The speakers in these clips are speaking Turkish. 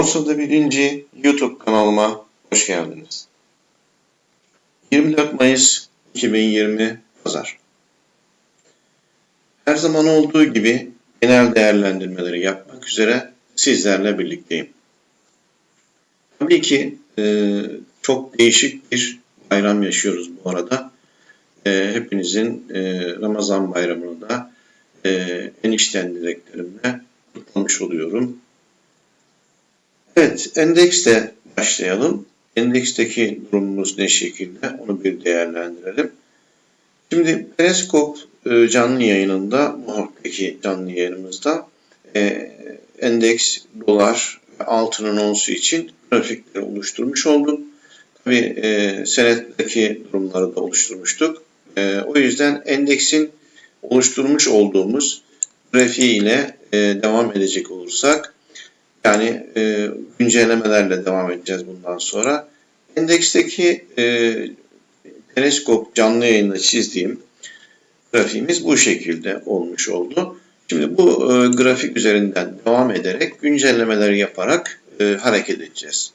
Borsada Birinci YouTube kanalıma hoş geldiniz. 24 Mayıs 2020 Pazar. Her zaman olduğu gibi genel değerlendirmeleri yapmak üzere sizlerle birlikteyim. Tabii ki e, çok değişik bir bayram yaşıyoruz bu arada. E, hepinizin e, Ramazan bayramını da e, enişten dileklerimle kutlamış oluyorum. Evet, endekste başlayalım. Endeksteki durumumuz ne şekilde onu bir değerlendirelim. Şimdi Periskop e, canlı yayınında, bu haftaki canlı yayınımızda e, endeks, dolar ve altının onsu için grafikleri oluşturmuş oldum. Tabii e, senetteki durumları da oluşturmuştuk. E, o yüzden endeksin oluşturmuş olduğumuz grafiği ile e, devam edecek olursak yani e, güncellemelerle devam edeceğiz bundan sonra. Endeksteki e, teleskop canlı yayında çizdiğim grafiğimiz bu şekilde olmuş oldu. Şimdi bu e, grafik üzerinden devam ederek güncellemeleri yaparak e, hareket edeceğiz.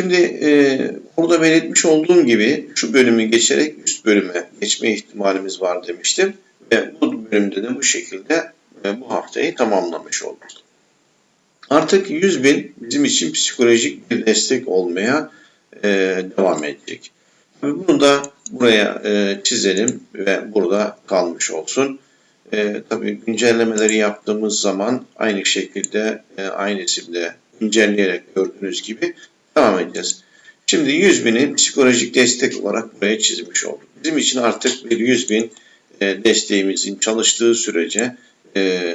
Şimdi e, burada belirtmiş olduğum gibi şu bölümü geçerek üst bölüme geçme ihtimalimiz var demiştim. Ve bu bölümde de bu şekilde e, bu haftayı tamamlamış olduk. Artık 100 bin bizim için psikolojik bir destek olmaya e, devam edecek. Bunu da buraya e, çizelim ve burada kalmış olsun. E, tabii güncellemeleri yaptığımız zaman aynı şekilde e, aynı isimde güncelleyerek gördüğünüz gibi devam edeceğiz. Şimdi 100 bini psikolojik destek olarak buraya çizmiş olduk. Bizim için artık bir 100 bin e, desteğimizin çalıştığı sürece e,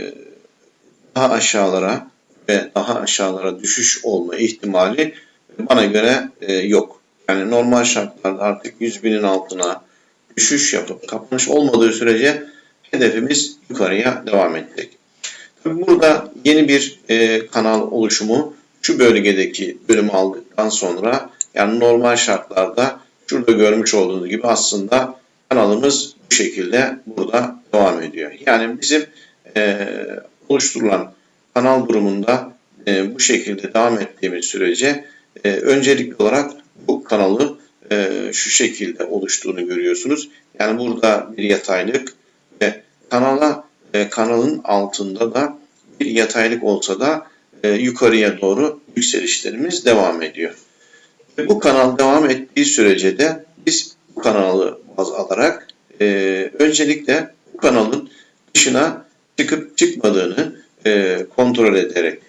daha aşağılara ve daha aşağılara düşüş olma ihtimali bana göre e, yok. Yani normal şartlarda artık 100 binin altına düşüş yapıp kapanış olmadığı sürece hedefimiz yukarıya devam edecek. Tabii burada yeni bir kanal oluşumu şu bölgedeki bölümü aldıktan sonra yani normal şartlarda şurada görmüş olduğunuz gibi aslında kanalımız bu şekilde burada devam ediyor. Yani bizim e, oluşturulan kanal durumunda e, bu şekilde devam ettiğimiz sürece e, öncelikli olarak bu kanalı e, şu şekilde oluştuğunu görüyorsunuz. Yani burada bir yataylık ve kanala e, kanalın altında da bir yataylık olsa da e, yukarıya doğru yükselişlerimiz devam ediyor. Ve bu kanal devam ettiği sürece de biz bu kanalı baz alarak e, öncelikle bu kanalın dışına çıkıp çıkmadığını e, kontrol ederek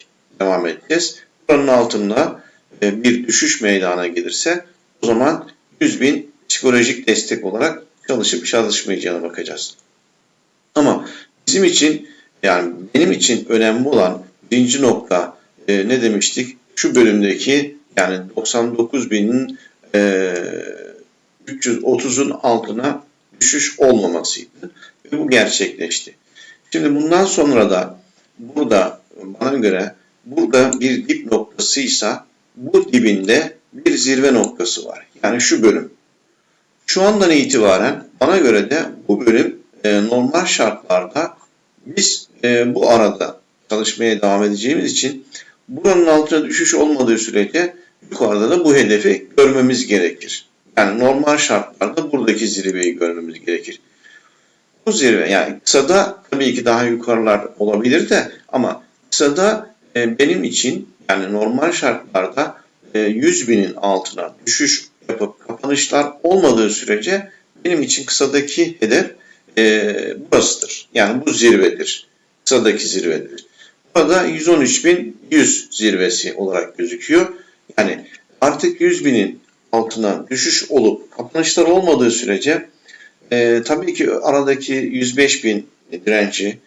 devam edeceğiz. Buranın altında e, bir düşüş meydana gelirse o zaman 100 bin psikolojik destek olarak çalışıp çalışmayacağına bakacağız. Ama bizim için yani benim için önemli olan birinci nokta e, ne demiştik? Şu bölümdeki yani 99 binin e, 330'un altına düşüş olmamasıydı. Ve bu gerçekleşti. Şimdi bundan sonra da burada bana göre burada bir dip noktasıysa bu dibinde bir zirve noktası var. Yani şu bölüm. Şu andan itibaren bana göre de bu bölüm e, normal şartlarda biz e, bu arada çalışmaya devam edeceğimiz için buranın altına düşüş olmadığı sürece yukarıda da bu hedefi görmemiz gerekir. Yani normal şartlarda buradaki zirveyi görmemiz gerekir. Bu zirve yani kısada tabii ki daha yukarılar olabilir de ama kısada e, benim için yani normal şartlarda e, 100 binin altına düşüş yapıp kapanışlar olmadığı sürece benim için kısadaki hedef e, burasıdır. Yani bu zirvedir. Kısadaki zirvedir. Burada 113.100 zirvesi olarak gözüküyor. Yani artık 100 binin altına düşüş olup kapanışlar olmadığı sürece e, tabii ki aradaki 105 bin direnci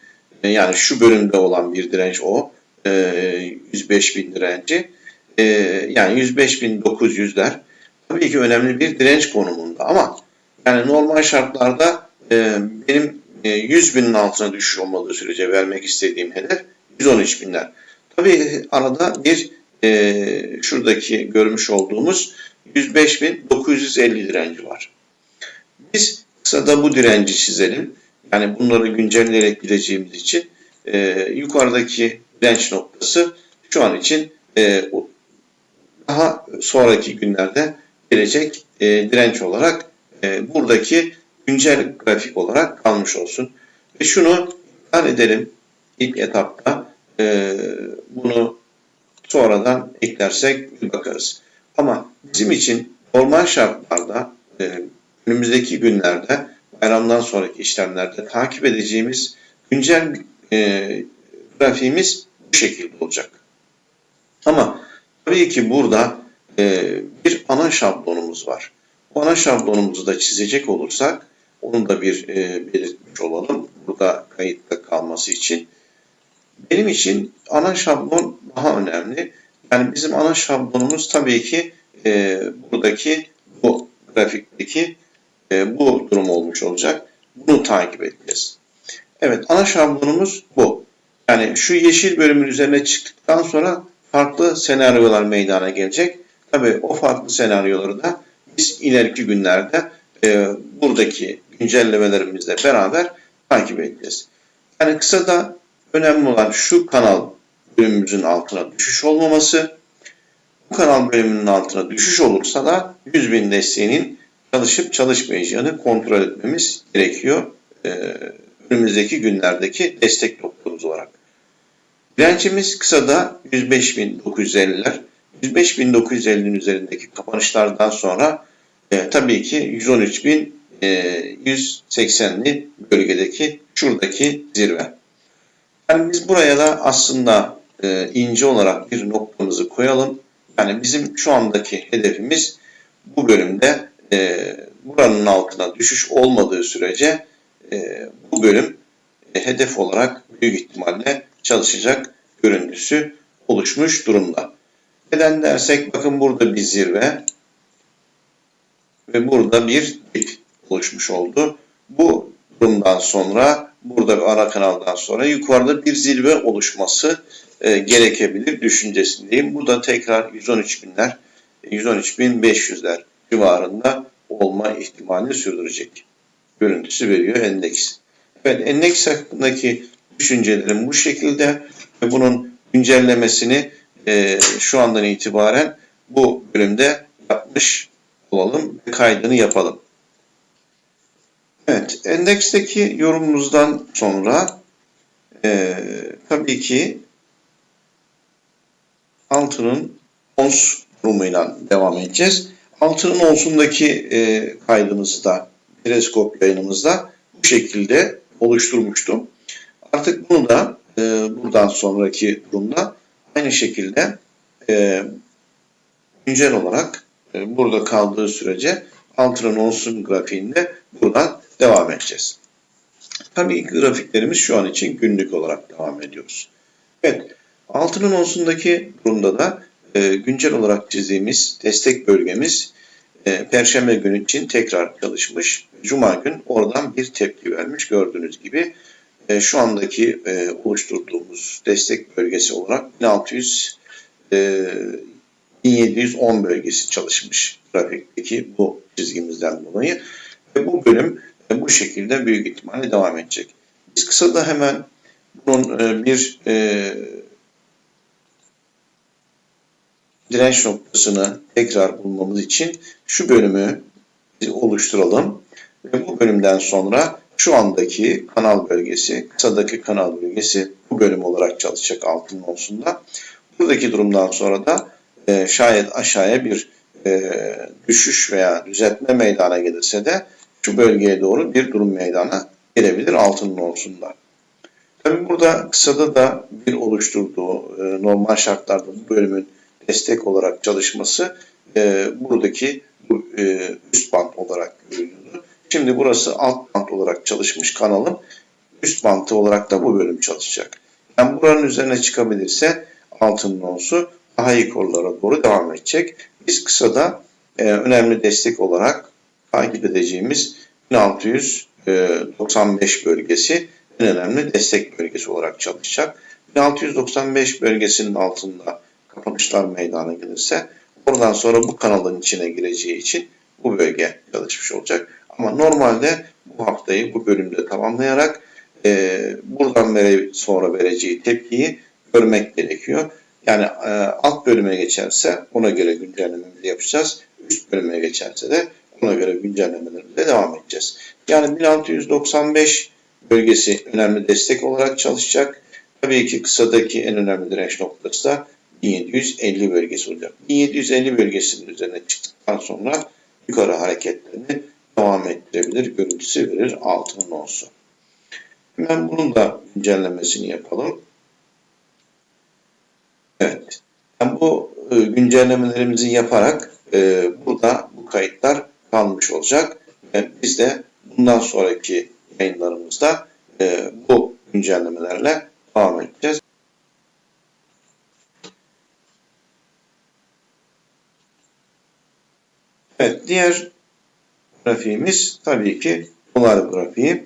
e, yani şu bölümde olan bir direnç o e, 105 bin direnci e, yani 105 bin 900'ler tabii ki önemli bir direnç konumunda ama yani normal şartlarda e, benim e, 100 binin altına düşüş olmadığı sürece vermek istediğim hedef 113 binler. Tabii arada bir e, şuradaki görmüş olduğumuz 105.950 direnci var. Biz kısada bu direnci çizelim. Yani bunları güncelleyerek gideceğimiz için e, yukarıdaki direnç noktası şu an için e, daha sonraki günlerde gelecek e, direnç olarak e, buradaki güncel grafik olarak kalmış olsun. Ve şunu iptal edelim ilk etapta. E, bunu sonradan eklersek bakarız. Ama bizim için normal şartlarda e, önümüzdeki günlerde bayramdan sonraki işlemlerde takip edeceğimiz güncel e, grafiğimiz bu şekilde olacak. Ama tabii ki burada e, bir ana şablonumuz var. Bu ana şablonumuzu da çizecek olursak onu da bir e, belirtmiş olalım. Burada kayıtta kalması için. Benim için ana şablon daha önemli. Yani bizim ana şablonumuz tabii ki e, buradaki bu grafikteki e, bu durum olmuş olacak. Bunu takip edeceğiz. Evet ana şablonumuz bu. Yani şu yeşil bölümün üzerine çıktıktan sonra farklı senaryolar meydana gelecek. Tabii o farklı senaryoları da biz ileriki günlerde e, buradaki güncellemelerimizle beraber takip edeceğiz. Yani kısada önemli olan şu kanal bölümümüzün altına düşüş olmaması. Bu kanal bölümünün altına düşüş olursa da 100 bin desteğinin çalışıp çalışmayacağını kontrol etmemiz gerekiyor. Ee, önümüzdeki günlerdeki destek noktamız olarak. Direncimiz kısada 105.950'ler. 105.950'nin üzerindeki kapanışlardan sonra e, tabii ki 113.180'li bölgedeki şuradaki zirve. Yani biz buraya da aslında e, ince olarak bir noktamızı koyalım. Yani bizim şu andaki hedefimiz bu bölümde e, buranın altına düşüş olmadığı sürece e, bu bölüm e, hedef olarak büyük ihtimalle çalışacak görüntüsü oluşmuş durumda. Neden dersek bakın burada bir zirve ve burada bir dip oluşmuş oldu. Bu durumdan sonra burada bir ara kanaldan sonra yukarıda bir zirve oluşması e, gerekebilir düşüncesindeyim. Bu da tekrar 113 binler, 113 bin 500'ler civarında olma ihtimalini sürdürecek. Görüntüsü veriyor endeks. Evet endeks hakkındaki düşüncelerim bu şekilde ve bunun güncellemesini e, şu andan itibaren bu bölümde yapmış olalım ve kaydını yapalım. Evet, endeksteki yorumumuzdan sonra e, tabii ki altının ons durumuyla devam edeceğiz. Altının onsundaki e, kaydımızı da teleskop yayınımızda bu şekilde oluşturmuştum. Artık bunu da e, buradan sonraki durumda aynı şekilde e, güncel olarak e, burada kaldığı sürece altının onsun grafiğinde buradan devam edeceğiz. Tabii grafiklerimiz şu an için günlük olarak devam ediyoruz. Evet, altının onsundaki durumda da e, güncel olarak çizdiğimiz destek bölgemiz e, Perşembe günü için tekrar çalışmış. Cuma gün oradan bir tepki vermiş gördüğünüz gibi. E, şu andaki oluşturduğumuz destek bölgesi olarak 1600 e, 1710 bölgesi çalışmış grafikteki bu çizgimizden dolayı. Ve bu bölüm bu şekilde büyük ihtimalle devam edecek. Biz kısa da hemen bunun e, bir direnç noktasını tekrar bulmamız için şu bölümü oluşturalım. Ve bu bölümden sonra şu andaki kanal bölgesi, kısadaki kanal bölgesi bu bölüm olarak çalışacak altın onsunda. Buradaki durumdan sonra da e, şayet aşağıya bir e, düşüş veya düzeltme meydana gelirse de şu bölgeye doğru bir durum meydana gelebilir altının onsunda. Tabi burada kısada da bir oluşturduğu e, normal şartlarda bu bölümün destek olarak çalışması e, buradaki bu, e, üst band olarak görülüyordu. Şimdi burası alt band olarak çalışmış kanalın üst bantı olarak da bu bölüm çalışacak. Yani buranın üzerine çıkabilirse altının onsu daha yukarılara doğru devam edecek. Biz kısada e, önemli destek olarak takip edeceğimiz 1695 bölgesi en önemli destek bölgesi olarak çalışacak. 1695 bölgesinin altında kapanışlar meydana gelirse oradan sonra bu kanalın içine gireceği için bu bölge çalışmış olacak. Ama normalde bu haftayı bu bölümde tamamlayarak e, buradan vere, sonra vereceği tepkiyi görmek gerekiyor. Yani e, alt bölüme geçerse ona göre güncellememizi yapacağız. Üst bölüme geçerse de ona göre güncellemelerimize devam edeceğiz. Yani 1695 bölgesi önemli destek olarak çalışacak. Tabii ki kısadaki en önemli direnç noktası da 1750 bölgesi olacak. 1750 bölgesinin üzerine çıktıktan sonra yukarı hareketlerini devam ettirebilir, görüntüsü verir altının olsun. Hemen bunun da güncellemesini yapalım. Evet. Yani bu e, güncellemelerimizi yaparak e, burada bu kayıtlar kalmış olacak. Ve biz de bundan sonraki yayınlarımızda e, bu güncellemelerle devam edeceğiz. Evet, diğer grafiğimiz tabii ki dolar grafiği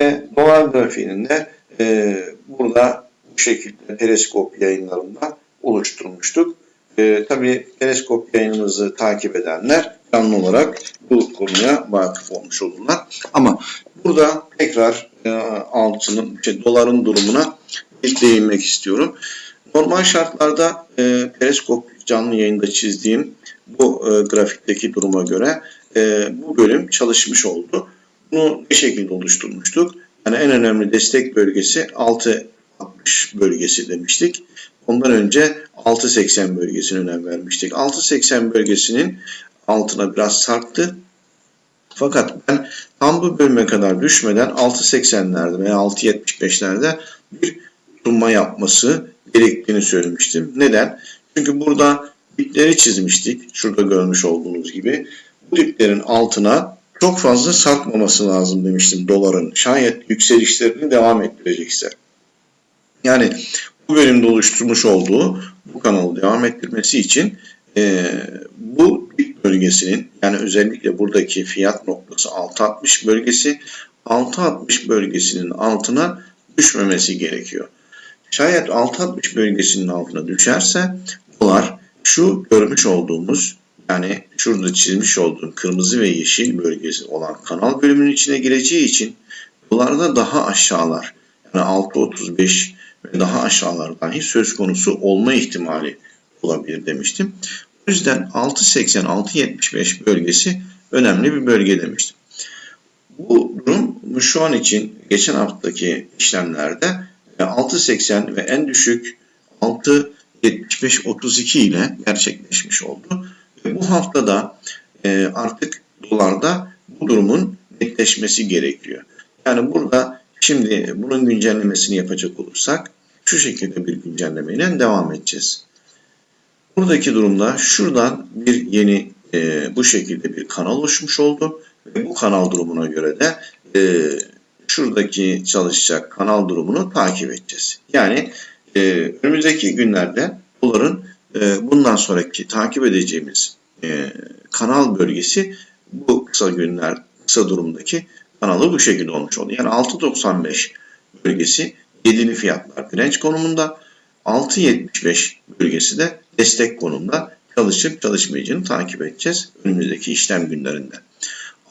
ve dolar grafiğinin de e, burada bu şekilde periskop yayınlarında oluşturmuştuk. E, tabii periskop yayınımızı takip edenler canlı olarak bu konuya vakıf olmuş olurlar. Ama burada tekrar e, altının, şey, doların durumuna bir değinmek istiyorum. Normal şartlarda e, periskop canlı yayında çizdiğim bu e, grafikteki duruma göre e, bu bölüm çalışmış oldu. Bunu ne şekilde oluşturmuştuk? Yani en önemli destek bölgesi 6.60 bölgesi demiştik. Ondan önce 6.80 bölgesine önem vermiştik. 6.80 bölgesinin altına biraz sarktı. Fakat ben tam bu bölüme kadar düşmeden 6.80'lerde veya 6.75'lerde bir tutunma yapması gerektiğini söylemiştim. Neden? Çünkü burada dipleri çizmiştik. Şurada görmüş olduğunuz gibi. Bu diplerin altına çok fazla sarkmaması lazım demiştim doların. Şayet yükselişlerini devam ettirecekse. Yani bu bölümde oluşturmuş olduğu bu kanalı devam ettirmesi için e, bu dip bölgesinin yani özellikle buradaki fiyat noktası 6.60 bölgesi 6.60 bölgesinin altına düşmemesi gerekiyor. Şayet 6.60 bölgesinin altına düşerse dolar şu görmüş olduğumuz yani şurada çizmiş olduğum kırmızı ve yeşil bölgesi olan kanal bölümünün içine gireceği için dolarda daha aşağılar yani 6.35 ve daha aşağılar dahi söz konusu olma ihtimali olabilir demiştim. O yüzden 6.80-6.75 bölgesi önemli bir bölge demiştim. Bu durum şu an için geçen haftaki işlemlerde 6.80 ve en düşük 6.75-32 ile gerçekleşmiş oldu. Ve bu haftada e, artık dolarda bu durumun netleşmesi gerekiyor. Yani burada şimdi bunun güncellemesini yapacak olursak şu şekilde bir güncellemeyle devam edeceğiz. Buradaki durumda şuradan bir yeni e, bu şekilde bir kanal oluşmuş oldu. Ve bu kanal durumuna göre de e, şuradaki çalışacak kanal durumunu takip edeceğiz. Yani e, önümüzdeki günlerde doların e, bundan sonraki takip edeceğimiz e, kanal bölgesi bu kısa günler, kısa durumdaki kanalı bu şekilde olmuş oldu. Yani 6.95 bölgesi yedili fiyatlar direnç konumunda, 6.75 bölgesi de destek konumunda çalışıp çalışmayacağını takip edeceğiz önümüzdeki işlem günlerinde.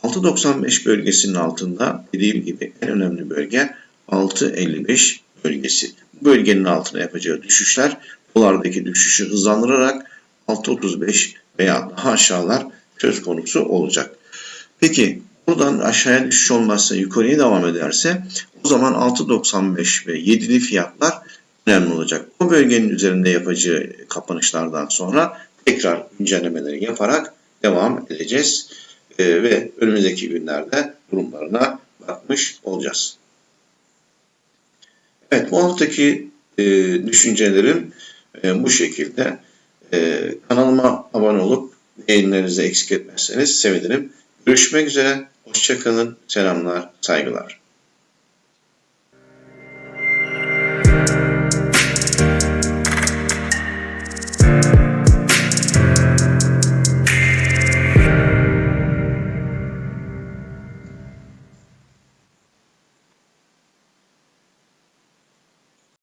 6.95 bölgesinin altında dediğim gibi en önemli bölge 6.55 bölgesi. Bu bölgenin altına yapacağı düşüşler dolardaki düşüşü hızlandırarak 6.35 veya daha aşağılar söz konusu olacak. Peki buradan aşağıya düşüş olmazsa yukarıya devam ederse o zaman 6.95 ve 7'li fiyatlar önemli olacak. Bu bölgenin üzerinde yapacağı kapanışlardan sonra tekrar güncellemeleri yaparak devam edeceğiz. Ee, ve önümüzdeki günlerde durumlarına bakmış olacağız. Evet bu haftaki e, düşüncelerim e, bu şekilde. E, kanalıma abone olup yayınlarınızı eksik etmezseniz sevinirim. Görüşmek üzere. Hoşçakalın. Selamlar, saygılar.